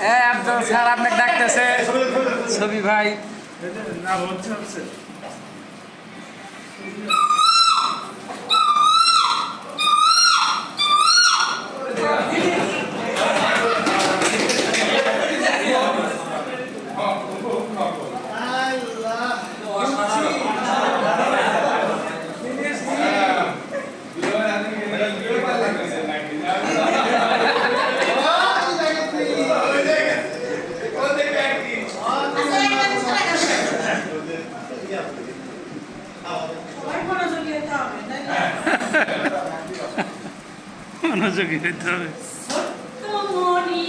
হ্যাঁ আব্দুল স্যার আপনাকে ডাকতেছে। ছবি ভাই। না হচ্ছে মনোযোগী হইতে হবে সত্যমণি